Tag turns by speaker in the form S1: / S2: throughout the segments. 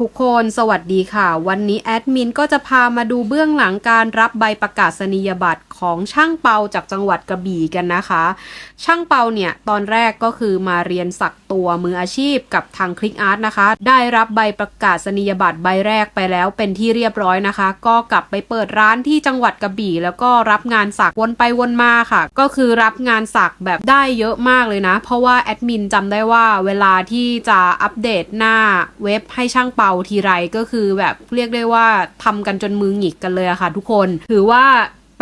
S1: ทุกคนสวัสดีค่ะ วันนี้แอดมินก็จะพามาดูเบื้องหลังการรับใบประกาศนียบัตรของช่างเปาจากจังหวัดกระบี่กันนะคะ ช่างเปาเนี่ยตอนแรกก็คือมาเรียนสักตัวมืออาชีพกับทางคลิกอาร์ตนะคะ ได้รับใบประกาศนียบัตรใบแรกไปแล้วเป็นที่เรียบร้อยนะคะ ก็กลับไปเปิดร้านที่จังหวัดกระบี่ แล้วก็รับงานสักวนไปวนมาค่ะ ก็คือรับงานสักแบบได้เยอะมากเลยนะ เพราะว่าแอดมินจำได้ว่าเวลาที่จะอัปเดตหน้าเว็บให้ช่างเปาทีไรก็คือแบบเรียกได้ว่าทำกันจนมือหงิกกันเลยอะค่ะทุกคน ถือว่า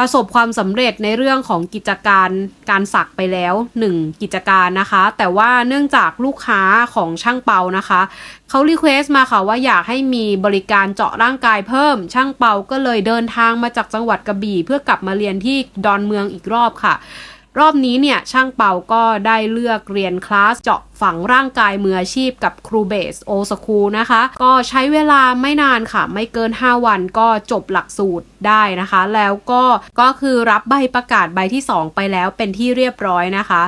S1: ประสบความสำเร็จในเรื่องของกิจการการสักไปแล้ว 1 กิจการนะคะ แต่ว่าเนื่องจากลูกค้าของช่างเปานะคะเขารีเควส์มาค่ะว่าอยากให้มีบริการเจาะร่างกายเพิ่ม ช่างเปาก็เลยเดินทางมาจากจังหวัดกระบี่ เพื่อกลับมาเรียนที่ดอนเมืองอีกรอบค่ะ รอบนี้เนี่ยช่างเปาก็ได้เลือกเรียนคลาสเจาะฝังร่างกายมืออาชีพกับครูเบสโอสคูนะคะ ก็ใช้เวลาไม่นานค่ะ ไม่เกิน 5 วันก็จบหลักสูตรได้นะคะ แล้วก็ก็คือรับใบประกาศใบที่ 2 ไปแล้วเป็นที่เรียบร้อยนะคะ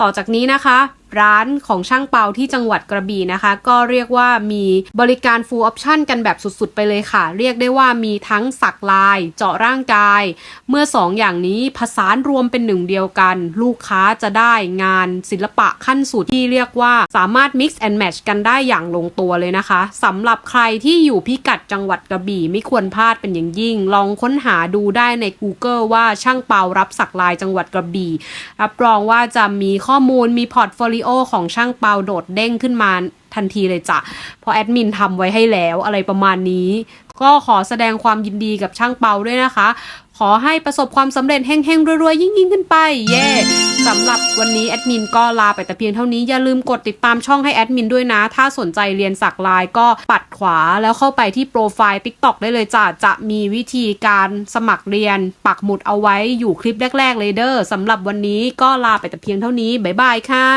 S1: ต่อจากนี้นะคะ ร้านของช่างเปาที่จังหวัดกระบี่นะคะ ก็เรียกว่ามีบริการ full option กันแบบสุดๆ ไปเลยค่ะ เรียกได้ว่ามีทั้งสักลาย เจาะร่างกาย เมื่อสองอย่างนี้ผสานรวมเป็นหนึ่งเดียวกัน ลูกค้าจะได้งานศิลปะขั้นสุดที่เรียกว่าสามารถ mix and match กันได้อย่างลงตัวเลยนะคะสำหรับใครที่อยู่พิกัดจังหวัดกระบี่ไม่ควรพลาดเป็นอย่างยิ่ง ลองค้นหาดูได้ใน Google ว่าช่างเปารับสักลายจังหวัดกระบี่รับรองว่าจะมีข้อมูลมีพอร์ตโฟลิโอของช่างเปาโดดเด้งขึ้นมาทันทีเลยจ้ะเพราะแอดมินทำไว้ให้แล้วอะไรประมาณนี้ ก็ขอแสดงความยินดีกับช่างเปาด้วยนะคะ ขอให้ประสบความสำเร็จเฮงๆรวยๆ ยิ่งๆ ขึ้นไป เย่สำหรับวันนี้แอดมินก็ลาไปแต่เพียงเท่านี้ อย่าลืมกดติดตามช่องให้แอดมินด้วยนะ ถ้าสนใจเรียนสักลายก็ปัดขวาแล้วเข้าไปที่โปรไฟล์ TikTok ได้เลยจ้ะจะมีวิธีการสมัครเรียน ปักหมุดเอาไว้อยู่คลิปแรกๆเลยเด้อสำหรับวันนี้ก็ลาไปแต่เพียงเท่านี้บ๊ายบายค่ะ